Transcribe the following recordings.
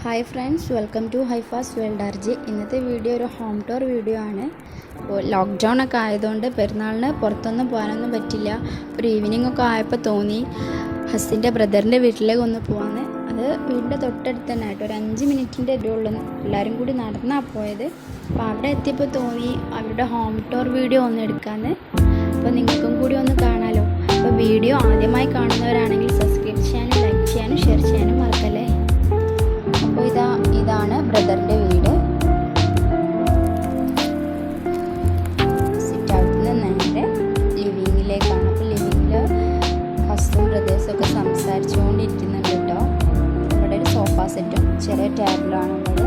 Hi friends welcome to Haifa's world RJ ഇന്നത്തെ video ഒരു home tour video ആണ്. Lockdown ഒക്കെ ആയതുകൊണ്ട് പെരുന്നാളിന് പുറത്തൊന്നും പോകാനൊന്നും പറ്റില്ല. ഒരു ഈവനിങ് ഒക്കെ ആയപ്പോൾ തോന്നി ഹസ്സിന്റെ ബ്രദറിന്റെ വീട്ടിലേക്ക് ഒന്ന് പോകാമെന്ന് അത് വീടിന്റെ തൊട്ടടുത്ത് തന്നെ ആയിട്ട് ഒരു അഞ്ച് മിനിറ്റിന്റെ ഇടയുള്ളൂ എല്ലാവരും കൂടി നടന്നാണ് പോയത്. അപ്പോൾ അവിടെ എത്തിയപ്പോൾ തോന്നി അവരുടെ ഹോം ടൂർ വീഡിയോ ഒന്ന് എടുക്കാമെന്ന് അപ്പോൾ നിങ്ങൾക്കും കൂടി ഒന്ന് കാണാമല്ലോ അപ്പോൾ വീഡിയോ ആദ്യമായി കാണുന്നവരാണെങ്കിൽ ചെറിയ ഉള്ളത്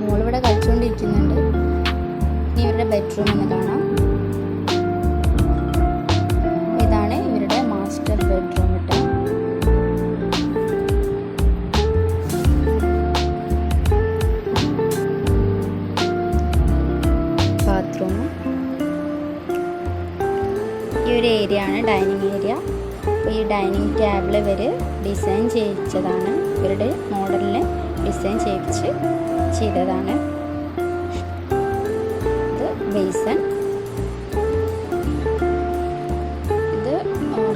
മോളിവിടെ കളിച്ചുകൊണ്ടിരിക്കുന്നുണ്ട് ഇനി ഇവരുടെ ബെഡ്റൂം എന്ന് കാണാം. ഇതാണ് ഇവരുടെ മാസ്റ്റർ ബെഡ്റൂം ഇട്ട് ബാത്റൂം. ഈ ഒരു ഏരിയ ആണ് ഡൈനിങ് ഏരിയ. ഈ ഡൈനിങ് ടേബിൾ ഇവർ ഡിസൈൻ ചെയ്യിച്ചതാണ്. ഇവരുടെ മോഡലിൽ ഡിസൈൻ ചെയ്യിച്ച് ചെയ്തതാണ്. ഇത് ബേസൺ. ഇത്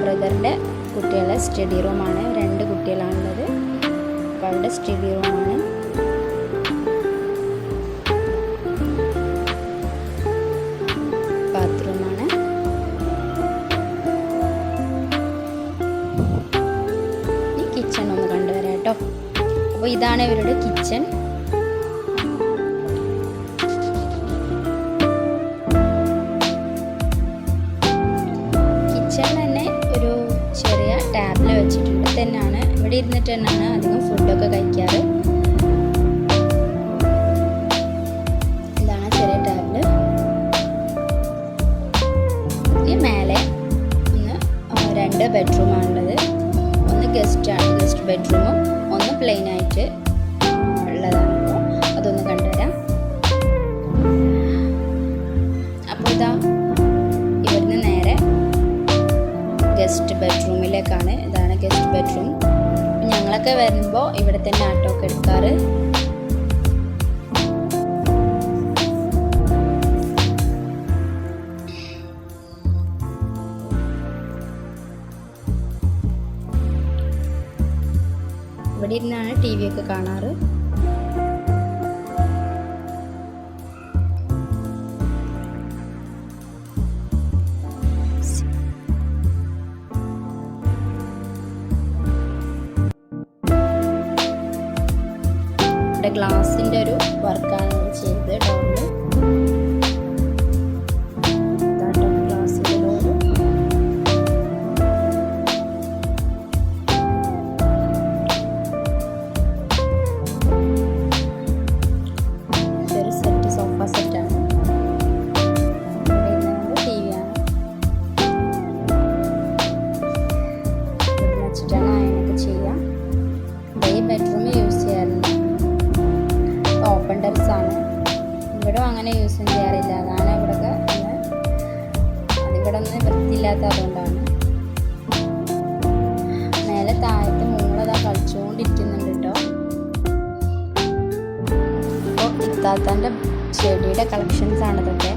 ബ്രദറിന്റെ കുട്ടികളുടെ സ്റ്റഡി റൂമാണ്. രണ്ട് കുട്ടികളാണുള്ളത്. അപ്പോൾ അവരുടെ സ്റ്റഡി റൂമാണ്. ഇതാണ് ഇവരുടെ കിച്ചൺ കിച്ചൺ തന്നെ ഒരു ചെറിയ ടാബിൽ വെച്ചിട്ടുണ്ട്. തന്നെയാണ് ഇവിടെ ഇരുന്നിട്ട് തന്നെയാണ് അധികം ഫുഡൊക്കെ കഴിക്കാറ്. ഇതാണ് ചെറിയ ടാബിൽ മേലെ ഒന്ന് രണ്ട് ബെഡ്റൂമാണുള്ളത് ഒന്ന് ഗസ്റ്റ് ആണ് ഗസ്റ്റ് ബെഡ്റൂമും പ്ലെയിൻ ആയിട്ട് ഉള്ളതാണ് അതൊന്ന് കണ്ടുവരാം. അപ്പോൾ ഇതാ ഇവിടുന്ന് നേരെ ഗസ്റ്റ് ബെഡ്റൂമിലേക്കാണ്. ഇതാണ് ഗസ്റ്റ് ബെഡ്റൂം. ഞങ്ങളൊക്കെ വരുമ്പോൾ ഇവിടെ തന്നെ ആട്ടോ ഒക്കെ എടുക്കാറ്. ഇവിടെ ഇരുന്നാണ് ടി വി ഒക്കെ കാണാറ്. ഗ്ലാസിന്റെ ഒരു വർക്കാണ്. യൂസ് ചെയ്യാറില്ല. അതാണ് ഒന്ന് അതിവിടെ ഒന്നും വൃത്തിയില്ലാത്ത അതുകൊണ്ടാണ്. മേലെ താഴത്ത് മൂളതാ കളിച്ചുകൊണ്ടിരിക്കുന്നുണ്ട് കേട്ടോ അപ്പോൾ ഇത്താത്തന്റെ ചെടിയുടെ കളക്ഷൻസ് ആണ് ഇതൊക്കെ.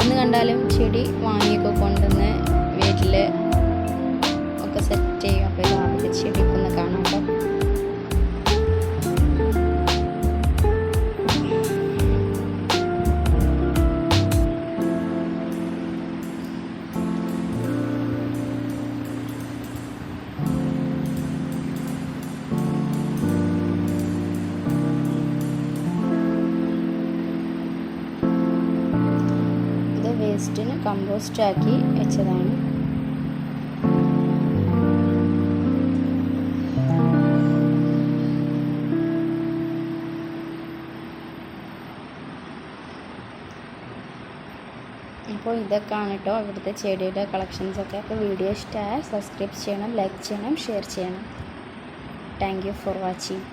നിന്ന് കണ്ടാലും ചെടി വാങ്ങിയൊക്കെ കൊണ്ടുവന്ന് വീട്ടിൽ വേസ്റ്റിന് കമ്പോസ്റ്റ് ആക്കി വെച്ചതാണ്. അപ്പോൾ ഇതൊക്കെയാണ് കേട്ടോ ഇവിടുത്തെ ചെടിയുടെ കളക്ഷൻസ് ഒക്കെ. അപ്പോൾ വീഡിയോ ഇഷ്ടമായാൽ സബ്സ്ക്രൈബ് ചെയ്യണം ലൈക്ക് ചെയ്യണം ഷെയർ ചെയ്യണം. Thank you for watching